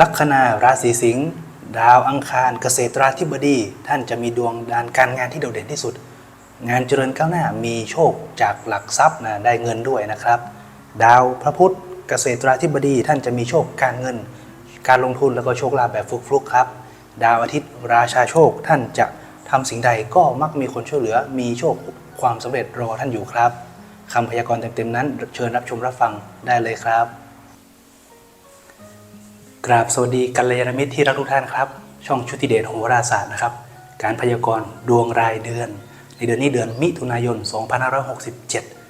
ลัคนาราศีสิงห์ดาวอังคารเกษตราธิบดี ท่านจะมีดวงด้านการงานที่โดดเด่นที่สุด งานเจริญก้าวหน้ามีโชคจากหลักทรัพย์นะได้เงินด้วยนะครับ ดาวพระพุธเกษตราธิบดี ท่านจะมีโชคการเงิน การลงทุนแล้วก็โชคลาภแบบฟลุกๆครับ ดาวอาทิตย์ราชาโชคท่านจะทำสิ่งใดก็มักมีคนช่วยเหลือ มีโชคความสำเร็จรอท่านอยู่ครับคำพยากรณ์เต็มๆนั้น เชิญรับชมรับฟังได้เลยครับ กราบสวัสดีกัลยาณมิตรที่รักทุกท่านครับ ช่องชุติเดชโหราศาสตร์นะครับ การพยากรณ์ดวงรายเดือน ในเดือนนี้เดือนมิถุนายน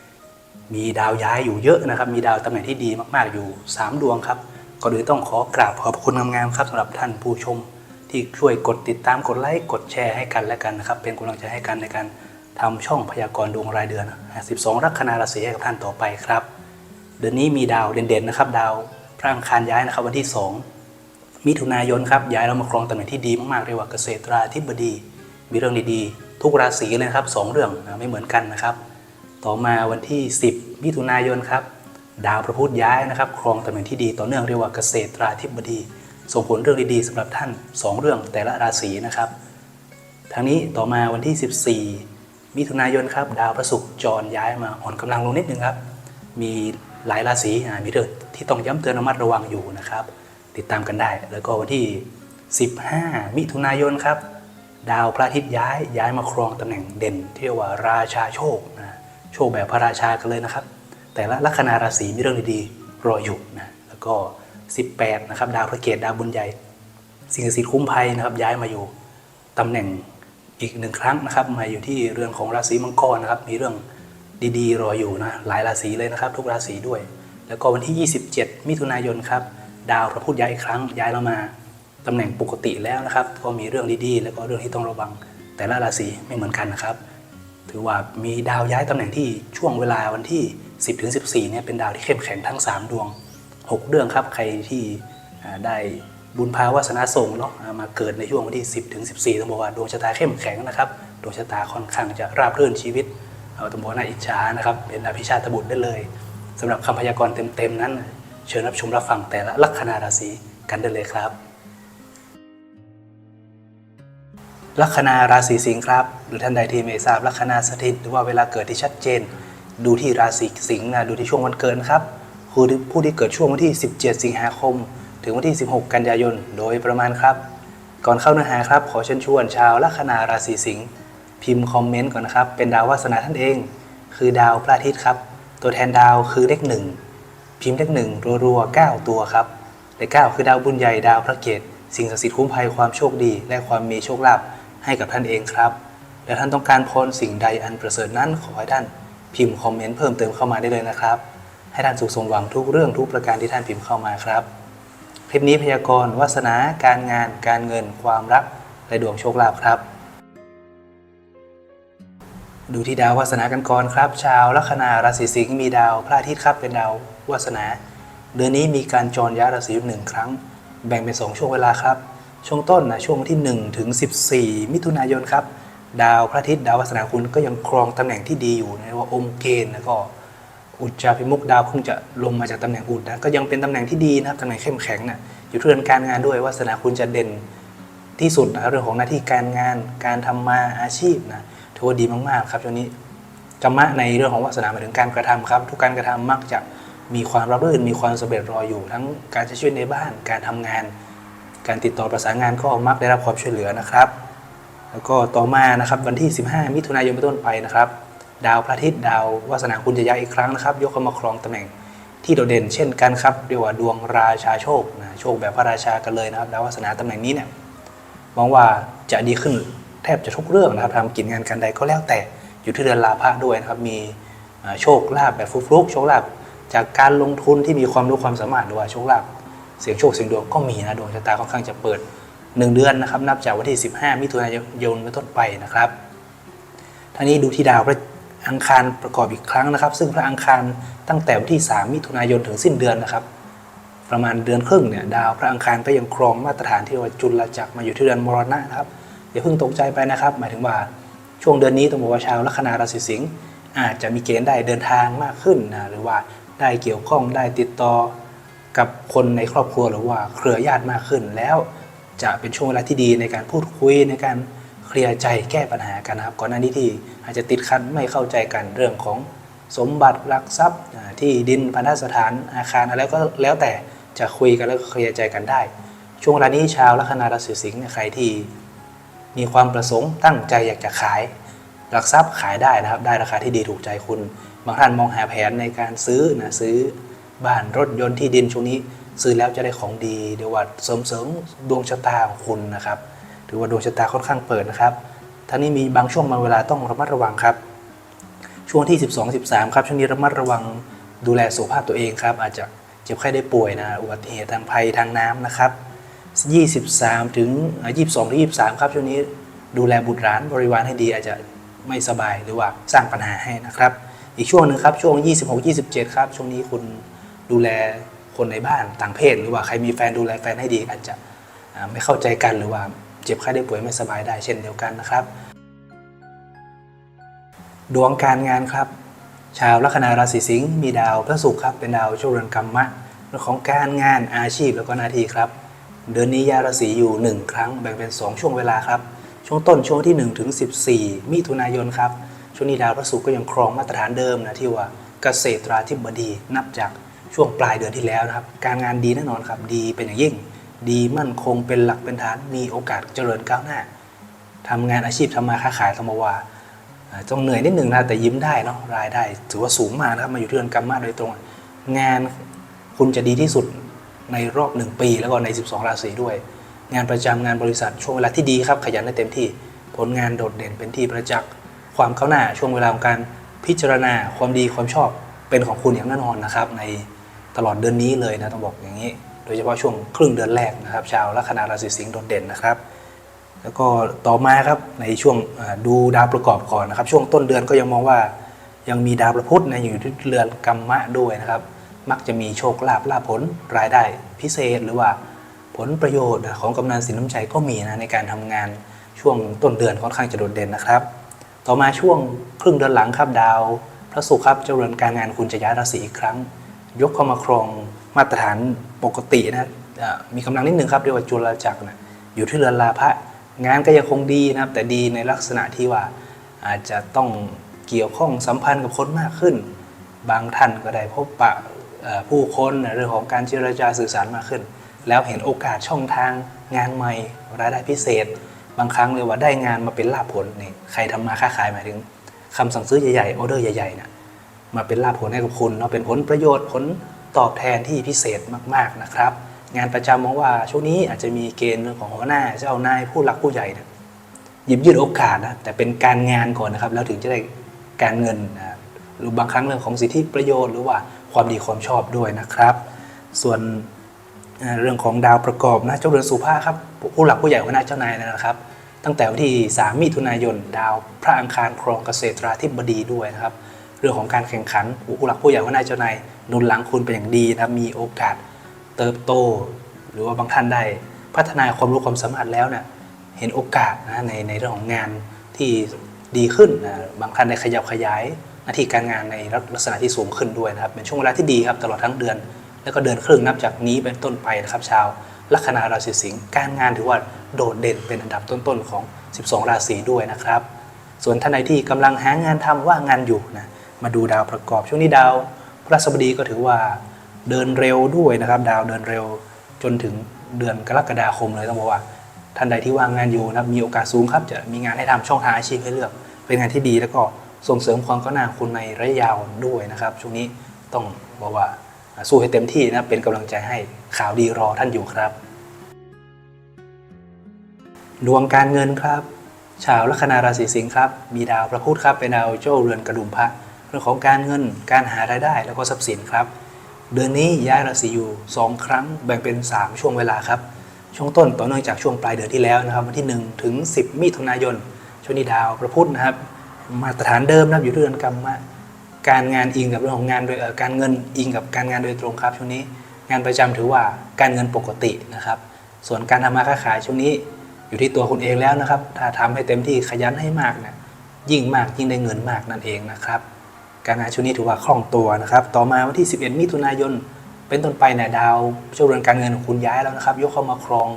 2567 มีดาวย้ายอยู่เยอะนะครับ มีดาวตำแหน่งที่ดีมากๆอยู่ 3 ดวงครับก่อนอื่นต้องขอกราบขอบคุณงามๆครับสำหรับท่านผู้ชม ที่ช่วยกดติดตามกดไลค์กดแชร์ให้กันและกันนะครับ เป็นกำลังใจให้กันในการทำช่องพยากรณ์ดวงรายเดือน 12 ลัคนาราศีให้กับท่านต่อไปครับ เดือนนี้มีดาวเด่นๆนะครับ ดาว ระอังคารย้ายนะครับ วันที่ 2 มิถุนายนครับย้ายเรามาครองตำแหน่งที่ดีมากๆเรียกว่าเกษตราธิบดี มีเรื่องดีๆ ทุกราศีเลยครับสองเรื่องนะไม่เหมือนกันนะครับ ต่อมาวันที่ 10 มิถุนายนครับดาวพระพุธย้ายนะครับครองตำแหน่งที่ดีต่อเนื่องเรียกว่าเกษตราธิบดี ส่งผลเรื่องดีๆสำหรับท่าน 2 เรื่องแต่ละราศีนะครับทางนี้ต่อมาวันที่ 14 มิถุนายนครับ ดาวพระศุกร์จรย้ายมาอ่อนกำลังลงนิดนึงครับ มีหลายราศีมีเรื่อง ที่ต้องย้ำเตือนระมัดระวังอยู่นะครับ ติดตามกันได้ แล้วก็วันที่ 15 มิถุนายนครับ ดาวพระอาทิตย์ย้ายย้ายมาครองตำแหน่งเด่นที่เรียกว่าราชาโชคนะโชคแบบพระราชากันเลยนะครับ แต่ละลัคนาราศีมีเรื่องดีๆรออยู่นะแล้วก็ 18 นะครับ ดาวพระเกตดาวบุญใหญ่ สิ่งศักดิ์สิทธิ์คุ้มภัยนะครับ ย้ายมาอยู่ตำแหน่งอีกหนึ่งครั้งนะครับ มาอยู่ที่เรือนของราศีมังกรนะครับ มีเรื่องดีๆ รออยู่นะหลายราศีเลยนะครับ ทุกราศีด้วย แล้วก็วันที่ 27 มิถุนายนครับ ดาวพระพุธย้ายอีกครั้งย้ายเรามาตำแหน่งปกติแล้วนะครับ ก็มีเรื่องดีๆ แล้วก็เรื่องที่ต้องระวังแต่ละราศีไม่เหมือนกันนะครับ ถือว่ามีดาวย้ายตำแหน่งที่ช่วงเวลาวันที่ 10ถึง14เนี่ยเป็นดาวที่เข้มแข็งทั้ง 3 ดวง 6 เรื่องครับใครที่ได้บุญภาวาสนาส่งเนาะมาเกิดในช่วงวันที่ 10ถึง14ต้องบอกว่าดวงชะตาเข้มแข็งนะครับดวงชะตาค่อนข้างจะราบรื่นชีวิตเอาต้องบอกว่าน่าอิจฉานะครับเป็นอภิชาตบุตรได้เลย สำหรับคำพยากรณ์เต็มๆนั้น เชิญรับชมรับฟังแต่ละลัคนาราศีกันได้เลยครับ ลัคนาราศีสิงห์ครับ หรือท่านใดที่ไม่ทราบลัคนาสถิต หรือว่าเวลาเกิดที่ชัดเจน ดูที่ราศีสิงห์นะดูที่ช่วงวันเกิดครับคือผู้ที่เกิดช่วงวันที่ 17 สิงหาคม ถึงวันที่ 16 กันยายนโดยประมาณครับ ก่อนเข้าเนื้อหาครับ ขอเชิญชวนชาวลัคนาราศีสิงห์พิมพ์คอมเมนต์ก่อนนะครับ เป็นดาววาสนาท่านเอง คือดาวพระอาทิตย์ครับ ตัวแทนดาวคือเลขหนึ่งพิมพ์เลขหนึ่งรัวๆ9ตัวครับเลขเก้าคือดาวบุญใหญ่ดาวพระเกตสิ่งศักดิ์สิทธิ์คุ้มภัยความโชคดี และความมีโชคลาภให้กับท่านเองครับ และท่านต้องการพรสิ่งใดอันประเสริฐนั้นขอให้ท่านพิมพ์คอมเมนต์เพิ่มเติมเข้ามาได้เลยนะครับ ให้ท่านสุขสมหวังทุกเรื่องทุกประการที่ท่านพิมพ์เข้ามาครับ คลิปนี้พยากรณ์วาสนา การงาน การเงิน ความรักและดวงโชคลาภครับ ดูที่ดาววาสนากันก่อนครับ ชาวลัคนาราศีสิงห์มีดาวพระอาทิตย์ครับเป็นดาววาสนา เดือนนี้มีการจรย้ายราศีหนึ่งครั้ง แบ่งเป็นสองช่วงเวลาครับ ช่วงต้นนะช่วงวันที่1ถึง14 มิถุนายนครับ ดาวพระอาทิตย์ดาววาสนาคุณก็ยังครองตำแหน่งที่ดีอยู่นะว่าอมเกณฑ์แล้วก็อุจจาพิมุกดาวเพิ่งจะลงมาจากตำแหน่งอุดนะก็ยังเป็นตำแหน่งที่ดีนะครับตำแหน่งเข้มแข็งนะอยู่ที่เรื่องการงานด้วยวาสนาคุณจะเด่นที่สุดนะเรื่องของหน้าที่การงานการทำมาอาชีพนะ ถือว่าดีมากๆครับช่วงนี้กรรมะในเรื่องของวาสนาหมายถึงการกระทำครับ ทุกการกระทำมักจะมีความรับรื่นมีความสำเร็จรออยู่ ทั้งการใช้ชีวิตในบ้าน การทำงาน การติดต่อประสานงานก็มักได้รับความช่วยเหลือนะครับ แล้วก็ต่อมานะครับวันที่ 15 มิถุนายนเป็นต้นไปนะครับ ดาวพระอาทิตย์ดาววาสนาคุณจะย้ายอีกครั้งนะครับ ยกเข้ามาครองตำแหน่งที่โดดเด่นเช่นกันครับเรียกว่าดวงราชาโชคนะโชคแบบพระราชากันเลยนะครับ ดาววาสนาตำแหน่งนี้เนี่ยมองว่าจะดีขึ้น แทบจะทุกเรื่องนะครับทำกิจงานการใดก็แล้วแต่อยู่ที่เรือนลาภะด้วยนะครับมีโชคลาภแบบฟลุกๆโชคลาภจากการลงทุนที่มีความรู้ความสามารถหรือว่าโชคลาภเสียงโชคเสียงดวงก็มีนะดวงชะตาค่อนข้างจะเปิด 1 เดือนนะครับนับจากวันที่ 15 มิถุนายนเป็นต้นไปนะครับท่านี้ดูที่ดาวพระอังคารประกอบอีกครั้งนะครับ ซึ่งพระอังคารตั้งแต่วันที่ 3 มิถุนายนถึงสิ้นเดือนนะครับ ประมาณเดือนครึ่งเนี่ยดาวพระอังคารก็ยังครองมาตรฐานที่ว่าจุลจักรมาอยู่ที่เรือนมรณะนะครับ อย่าเพิ่งตกใจไปนะครับ หมายถึงว่าช่วงเดือนนี้ต้องบอกว่าชาวลัคนาราศีสิงห์อาจจะมีเกณฑ์ได้เดินทางมากขึ้นนะหรือว่าได้เกี่ยวข้องได้ติดต่อกับคนในครอบครัวหรือว่าเครือญาติมากขึ้น แล้วจะเป็นช่วงเวลาที่ดีในการพูดคุยในการเคลียร์ใจแก้ปัญหากันนะครับ ก่อนหน้านี้ที่อาจจะติดขัดไม่เข้าใจกันเรื่องของสมบัติหลักทรัพย์ที่ดินพันธสถานอาคารอะไรก็แล้วแต่จะคุยกันแล้วเคลียร์ใจกันได้ ช่วงเวลานี้ชาวลัคนาราศีสิงห์ใครที่ มีความประสงค์ตั้งใจอยากจะขายหลักทรัพย์ขายได้นะครับ ได้ราคาที่ดีถูกใจคุณ บางท่านมองหาแผนในการซื้อนะซื้อบ้านรถยนต์ที่ดินช่วงนี้ซื้อแล้วจะได้ของดีเดี๋ยวว่าเสริมเสริมดวงชะตาของคุณนะครับถือว่าดวงชะตาค่อนข้างเปิดนะครับท่านี้มีบางช่วงบางเวลาต้องระมัดระวังครับ ช่วงที่ 12 13 ครับช่วงนี้ระมัดระวังดูแลสุขภาพตัวเองครับ อาจจะเจ็บไข้ได้ป่วยนะอุบัติเหตุทางภัยทางน้ำนะครับ 23 ถึงอ่า22 ถึง 23 ครับช่วงนี้ดูแลบุตรหลานบริวารให้ดีอาจจะไม่สบายหรือว่าสร้างปัญหาให้นะครับ อีกช่วงหนึ่งครับ ช่วง 26 27 ครับ ช่วงนี้คุณดูแลคนในบ้านต่างเพศ หรือว่าใครมีแฟนดูแลแฟนให้ดี อาจจะไม่เข้าใจกันหรือว่าเจ็บไข้ได้ป่วยไม่สบายได้เช่นเดียวกันนะครับ ดวงการงานครับ ชาวลัคนาราศีสิงห์มีดาวพระศุกร์ครับเป็นดาวโชคเรือนกรรมะเรื่องของการงานอาชีพแล้วก็หน้าที่ครับ เดือนนี้ยาราศีอยู่ 1 ครั้งแบ่งเป็น 2 ช่วงเวลาครับ ช่วงต้นช่วงที่ 1 ถึง 14 มิถุนายนครับ ช่วงนี้ดาวพระศุกร์ก็ยังครองมาตรฐานเดิมนะที่ว่าเกษตราธิบดีนับจากช่วงปลายเดือนที่แล้วนะครับ การงานดีแน่นอนครับ ดีเป็นอย่างยิ่ง ดีมั่นคงเป็นหลักเป็นฐานมีโอกาสเจริญก้าวหน้าทำงานอาชีพทำมาค้าขายธรรมวาอ่าต้องเหนื่อยนิดหนึ่งนะแต่ยิ้มได้เนาะรายได้ ถือว่าสูงมากนะครับมาอยู่ที่เรือนกรรมะโดยตรง งานคุณจะดีที่สุด ในรอบหนึ่งปี แล้วก็ใน 12 ราศีด้วย งานประจำงานบริษัทช่วงเวลาที่ดีครับ ขยันได้เต็มที่ผลงานโดดเด่นเป็นที่ประจักษ์ความก้าหน้าช่วงเวลาของการพิจารณาความดีความชอบเป็นของคุณอย่างแน่นอนนะครับ ในตลอดเดือนนี้เลยนะต้องบอกอย่างนี้ โดยเฉพาะช่วงครึ่งเดือนแรกนะครับ ชาวลัคนาราศีสิงห์โดดเด่นนะครับ แล้วก็ต่อมาครับในช่วงดูดาวประกอบก่อนนะครับ ช่วงต้นเดือนก็ยังมองว่ายังมีดาวประพุธนะอยู่ที่เรือนกรรมะด้วยนะครับ มักจะมีโชคลาภลาภผลรายได้พิเศษ หรือว่าผลประโยชน์ของกำนันสินน้ำใจก็มีนะในการทำงานช่วงต้นเดือนค่อนข้างจะโดดเด่นนะครับ ต่อมาช่วงครึ่งเดือนหลังครับดาว พระศุกร์ครับเจริญการงานคุณจะย้ายราศีอีกครั้ง ยกเข้ามาครองมาตรฐานปกตินะมีกำลังนิดหนึ่งครับเรียกว่าจุลจักรนะอยู่ที่เรือนลาภะงานก็ยังคงดีนะครับ แต่ดีในลักษณะที่ว่าอาจจะต้องเกี่ยวข้องสัมพันธ์กับคนมากขึ้น บางท่านก็ได้พบปะ ผู้คนเรื่องของการเจรจาสื่อสารมากขึ้น แล้วเห็นโอกาสช่องทางงานใหม่รายได้พิเศษ บางครั้งเลยว่าได้งานมาเป็นลาภผลนี่ใครทำมาค้าขายหมายถึงคำสั่งซื้อใหญ่ๆออเดอร์ใหญ่ๆนะมาเป็นลาภผลให้กับคุณเนาะเป็นผลประโยชน์ผลตอบแทนที่พิเศษมากๆนะครับ งานประจำมองว่าช่วงนี้อาจจะมีเกณฑ์เรื่องของหัวหน้าเจ้านายผู้หลักผู้ใหญ่เนี่ยหยิบยื่นโอกาสนะแต่เป็นการงานก่อนนะครับแล้วถึงจะได้การเงินนะหรือบางครั้งเรื่องของสิทธิประโยชน์หรือว่า ความดีความชอบด้วยนะครับ ส่วนเรื่องของดาวประกอบนะเจ้าเรือนสุภาครับ ผู้หลักผู้ใหญ่หัวหน้าเจ้านายนะครับ ตั้งแต่วันที่ 3 มิถุนายน ดาวพระอังคารครองเกษตราธิบดีด้วยนะครับ เรื่องของการแข่งขันผู้หลักผู้ใหญ่หัวหน้าเจ้านายนุนหลังคุณเป็นอย่างดีนะมีโอกาสเติบโต หรือว่าบางท่านได้พัฒนาความรู้ความสามารถแล้วเนี่ยเห็นโอกาสนะในในเรื่องของงานที่ดีขึ้นนะบางท่านได้ขยับขยาย หน้าที่การงานในลักษณะที่สูงขึ้นด้วยนะครับ เป็นช่วงเวลาที่ดีครับตลอดทั้งเดือน แล้วก็เดือนครึ่งนับจากนี้เป็นต้นไปนะครับ ชาวลัคนาราศีสิงห์การงานถือว่าโดดเด่นเป็นอันดับต้นๆของ 12 ราศีด้วยนะครับ ส่วนท่านใดที่กำลังหางานทำว่างงานอยู่นะมาดูดาวประกอบช่วงนี้ดาวพระราชบดีก็ถือว่าเดินเร็วด้วยนะครับ ดาวเดินเร็วจนถึงเดือนกรกฎาคมเลยต้องบอกว่าท่านใดที่ว่างงานอยู่นะมีโอกาสสูงครับจะมีงานให้ทำช่องทางอาชีพให้เลือก เป็นงานที่ดีแล้วก็ ส่งเสริมความก้าวหน้าคุณในระยะยาวด้วยนะครับ ช่วงนี้ต้องบอกว่าสู้ให้เต็มที่นะ เป็นกำลังใจให้ข่าวดีรอท่านอยู่ครับ ดวงการเงินครับ ชาวลัคนาราศีสิงห์ครับ มีดาวพระพุธครับเป็นดาวเจ้าเรือนกระดุมพระเรื่องของการเงินการหารายได้แล้วก็ทรัพย์สินครับ เดือนนี้ย้ายราศีอยู่ 2 ครั้งแบ่งเป็น 3 ช่วงเวลาครับ ช่วงต้นต่อเนื่องจากช่วงปลายเดือนที่แล้วนะครับ วันที่ 1 ถึง 10 มิถุนายนช่วงนี้ดาวพระพุธนะครับ มาตรฐานเดิมนับอยู่ที่เรือนกรรมะการงานอิงกับเรื่องของงานโดยการเงินอิงกับการงานโดยตรงครับช่วงนี้ งานประจำถือว่าการเงินปกตินะครับ ส่วนการทำมาค้าขายช่วงนี้อยู่ที่ตัวคุณเองแล้วนะครับ ถ้าทำให้เต็มที่ขยันให้มากนะยิ่งมากยิ่งได้เงินมากนั่นเองนะครับ การงานช่วงนี้ถือว่าคล่องตัวนะครับ ต่อมาวันที่ 11 มิถุนายนเป็นต้นไปเนี่ยดาวเจ้าเรือนการเงินของคุณย้ายแล้วนะครับ ยกเข้ามาครอง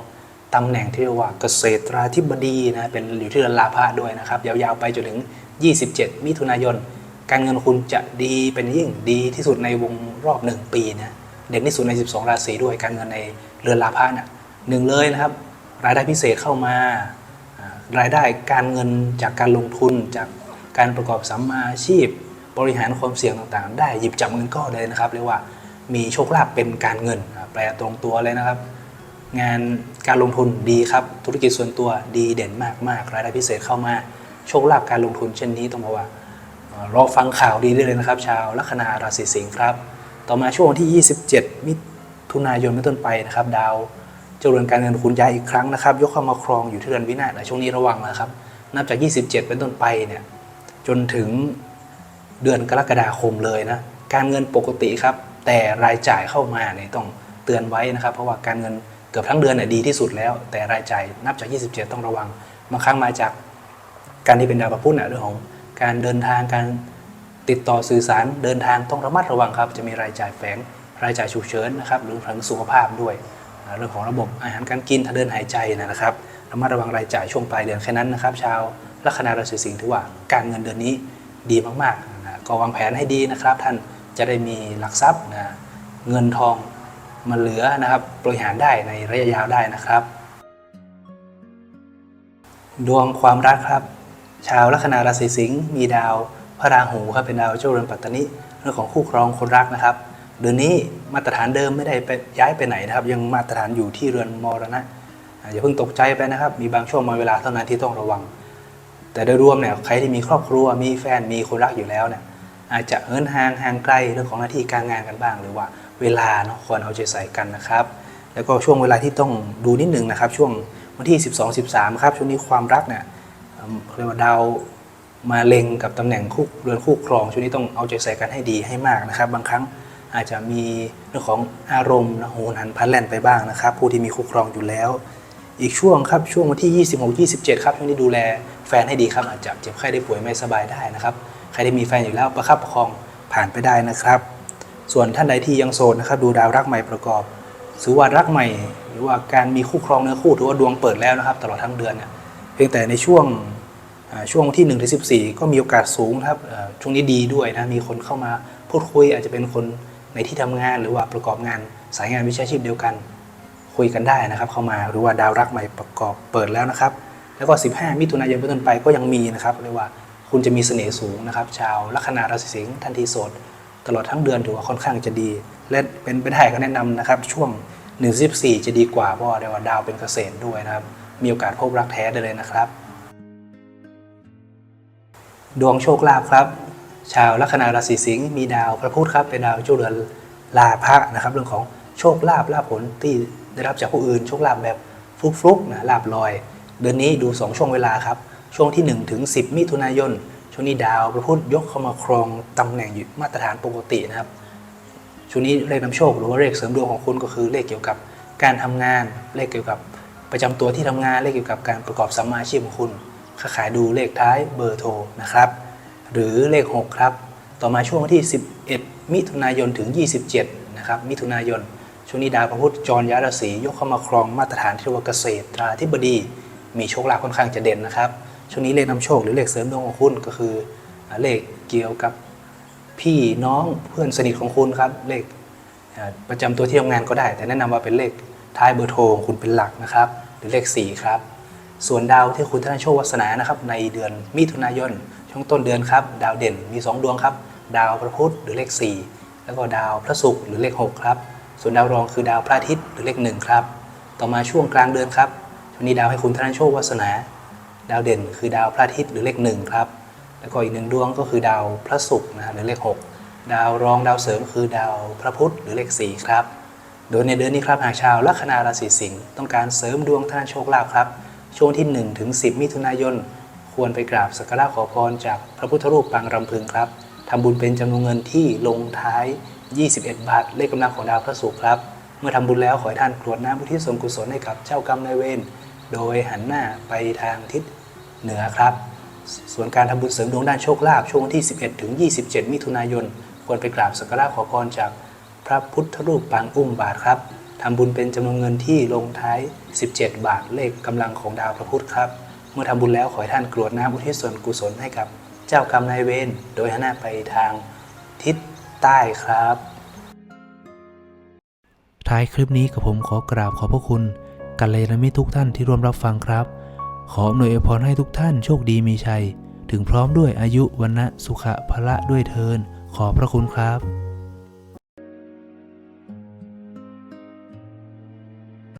ตำแหน่งที่เรียกว่าเกษตราธิบดีนะเป็นอยู่ที่เรือนลาภะด้วยนะครับ ยาวๆไปจนถึง 27 มิถุนายน การเงินคุณจะดีเป็นยิ่งดีที่สุดในวงรอบ 1 ปีนะเด่นที่สุดใน 12 ราศีด้วยการเงินในเรือนลาภะเนี่ยหนึ่งเลยนะครับ รายได้พิเศษเข้ามารายได้การเงินจากการลงทุนจากการประกอบสัมมาอาชีพ บริหารความเสี่ยงต่างๆ ได้หยิบจับเงินก้อนเลยนะครับเรียกว่ามีโชคลาภเป็นการเงินแปลตรงตัวเลยนะครับ งานการลงทุนดีครับ ธุรกิจส่วนตัวดีเด่นมากๆ รายได้พิเศษเข้ามา โชคลาภการลงทุนเช่นนี้ต้องบอกว่ารอฟังข่าวดีได้เลยนะครับ ชาวลัคนาราศีสิงห์ครับ ต่อมาช่วงวันที่ 27 มิถุนายนเป็นต้นไปนะครับ ดาวเจริญการเงินคุณย้ายอีกครั้งนะครับ ยกเข้ามาครองอยู่ที่เรือนวินาศช่วงนี้ระวังนะครับ นับจาก 27 เป็นต้นไปเนี่ยจนถึงเดือนกรกฎาคมเลยนะการเงินปกติครับ แต่รายจ่ายเข้ามาเนี่ยต้องเตือนไว้นะครับ เพราะว่าการเงินเกือบทั้งเดือนเนี่ยดีที่สุดแล้ว แต่รายจ่ายนับจาก 27 ต้องระวังบางครั้งมาจาก การที่เป็นดาวประพุธนะเรื่องของการเดินทางการติดต่อสื่อสารเดินทางต้องระมัดระวังครับ จะมีรายจ่ายแฝงรายจ่ายฉุกเฉินนะครับหรือถึงสุขภาพด้วย เรื่องของระบบอาหารการกินทางเดินหายใจนะครับระมัดระวังรายจ่ายช่วงปลายเดือนแค่นั้นนะครับ ชาวลัคนาราศีสิงห์ถือว่าการเงินเดือนนี้ดีมากๆนะก็วางแผนให้ดีนะครับ ท่านจะได้มีหลักทรัพย์นะเงินทองมาเหลือนะครับบริหารได้ในระยะยาวได้นะครับ ดวงความรักครับ ชาวลัคนาราศีสิงห์มีดาวพระราหูครับเป็นดาวเจ้าเรือนปัตตานิเรื่องของคู่ครองคนรักนะครับ เดือนนี้มาตรฐานเดิมไม่ได้ไปย้ายไปไหนนะครับ ยังมาตรฐานอยู่ที่เรือนมรณะอย่าเพิ่งตกใจไปนะครับ มีบางช่วงบางเวลาเท่านั้นที่ต้องระวัง แต่โดยรวมเนี่ยใครที่มีครอบครัวมีแฟนมีคนรักอยู่แล้วเนี่ยอาจจะเหินห่างห่างไกลเรื่องของหน้าที่การงานกันบ้าง หรือว่าเวลาเนาะควรเอาใจใส่กันนะครับ แล้วก็ช่วงเวลาที่ต้องดูนิดหนึ่งนะครับ ช่วงวันที่ 12 13 ครับช่วงนี้ความรักเนี่ย เอิ่มเรียกว่าดาวมาเล็งกับตำแหน่งคู่เรือนคู่ครองช่วงนี้ต้องเอาใจใส่กันให้ดีให้มากนะครับ บางครั้งอาจจะมีเรื่องของอารมณ์นะโหนหันพลันแล่นไปบ้างนะครับ ผู้ที่มีคู่ครองอยู่แล้ว อีกช่วงครับช่วงวันที่ 26 27 ครับช่วงนี้ดูแลแฟนให้ดีครับอาจจะเจ็บไข้ได้ป่วยไม่สบายได้นะครับ ใครที่มีแฟนอยู่แล้วประคับประคองผ่านไปได้นะครับ ส่วนท่านใดที่ยังโสดนะครับ ดูดาวรักใหม่ประกอบถือว่ารักใหม่ หรือว่าการมีคู่ครองเนื้อคู่ถือว่าดวงเปิดแล้วนะครับ ตลอดทั้งเดือนเนี่ยเพียงแต่ในช่วง ช่วงที่1นถึงสิก็มีโอกาสสูงนะครับช่วงนี้ดีด้วยนะมีคนเข้ามาพูดคุยอาจจะเป็นคนในที่ทำงานหรือว่าประกอบงานสายงานวิชาชีพเดียวกัน คุยกันได้นะครับ เข้ามาหรือว่าดาวรักใหม่ประกอบเปิดแล้วนะครับ แล้วก็ 15 มิถุนายนเป็นต้นไปก็ยังมีนะครับเรียกว่าคุณจะมีเสน่ห์สูงนะครับ ชาวลัคนาราศีสิงห์ทันทีโสดตลอดทั้งเดือนถือว่าค่อนข้างจะดีและเป็นไปได้ก็แนะนำนะครับ ช่วง1 14จะดีกว่าเพราะเรียกว่าดาวเป็นเกษตรด้วยนะครับ มีโอกาสพบรักแท้ได้เลยนะครับ ดวงโชคลาภครับ ชาวลัคนาราศีสิงห์มีดาวพระพุธครับเป็นดาวเจ้าเรือนลาภะนะครับ เรื่องของโชคลาภลาภผลที่ได้รับจากผู้อื่นโชคลาภแบบฟลุกๆนะลาภลอย เดือนนี้ดู 2 ช่วงเวลาครับ ช่วงที่1ถึง10 มิถุนายน ช่วงนี้ดาวพระพุธยกเข้ามาครองตำแหน่งอยู่มาตรฐานปกตินะครับ ช่วงนี้เลขนำโชคหรือว่าเลขเสริมดวงของคุณก็คือเลขเกี่ยวกับการทำงานเลขเกี่ยวกับประจำตัวที่ทำงานเลขเกี่ยวกับการประกอบสัมมาชีพของคุณ ค้าขายดูเลขท้ายเบอร์โทรนะครับ หรือเลข 6 ครับ ต่อมาช่วงวันที่ 11 มิถุนายนถึง 27 นะครับ มิถุนายน ช่วงนี้ดาวพระพุธจรยาราศียกเข้ามาครองมาตรฐานที่ว่าเกษตรราธิบดี มีโชคลาภค่อนข้างจะเด่นนะครับ ช่วงนี้เลขนำโชคหรือเลขเสริมดวงของคุณก็คือเลขเกี่ยวกับพี่น้องเพื่อนสนิทของคุณครับ เลขประจำตัวที่ทำงานก็ได้ แต่แนะนำว่าเป็นเลขท้ายเบอร์โทรของคุณเป็นหลักนะครับ หรือเลข 4 ครับ ส่วนดาวที่คุณท่านโชควาสนานะครับในเดือนมิถุนายนช่วงต้นเดือนครับดาวเด่นมี 2 ดวงครับ ดาวพระพุธหรือเลข 4 แล้วก็ดาวพระศุกร์หรือเลข 6 ครับ ส่วนดาวรองคือดาวพระอาทิตย์หรือเลข 1 ครับ ต่อมาช่วงกลางเดือนครับช่วงนี้ดาวให้คุณท่านโชควาสนา ดาวเด่นคือดาวพระอาทิตย์หรือเลข 1 ครับ แล้วก็อีกหนึ่งดวงก็คือดาวพระศุกร์นะหรือเลข 6 ดาวรองดาวเสริมคือดาวพระพุธหรือเลข 4 ครับ โดยในเดือนนี้ครับหากชาวลัคนาราศีสิงห์ต้องการเสริมดวงทางโชคลาภครับ ช่วงที่ 1 ถึง 10 มิถุนายน ควรไปกราบสักการะขอพรจากพระพุทธรูปปางรำพึงครับทำบุญเป็นจำนวนเงินที่ลงท้าย 21 บาท เลขกำลังของดาวพระศุกร์ครับ เมื่อทำบุญแล้วขอให้ท่านกรวดน้ำพุทิศส่วนกุศลให้กับเจ้ากรรมนายเวร โดยหันหน้าไปทางทิศเหนือครับ ส่วนการทำบุญเสริมดวงด้านโชคลาภช่วงวันที่ 11 ถึง 27 มิถุนายน ควรไปกราบสักการะขอพรจากพระพุทธรูปปางอุ้มบาทครับ ทำบุญเป็นจำนวนเงินที่ลงท้าย 17 บาทเลขกำลังของดาวพระพุธครับ เมื่อทำบุญแล้วขอให้ท่านกรวดน้ำอุทิศส่วนกุศลให้กับ เจ้ากรรมนายเวรโดยหันหน้าไปทางทิศใต้ครับ ท้ายคลิปนี้กับผมขอกราบขอบพระคุณกัลยาณมิตรทุกท่านที่ร่วมรับฟังครับ ขออำนวยอวยพรให้ทุกท่านโชคดีมีชัย ถึงพร้อมด้วยอายุวันนะสุขะพละด้วยเทินขอพระคุณครับ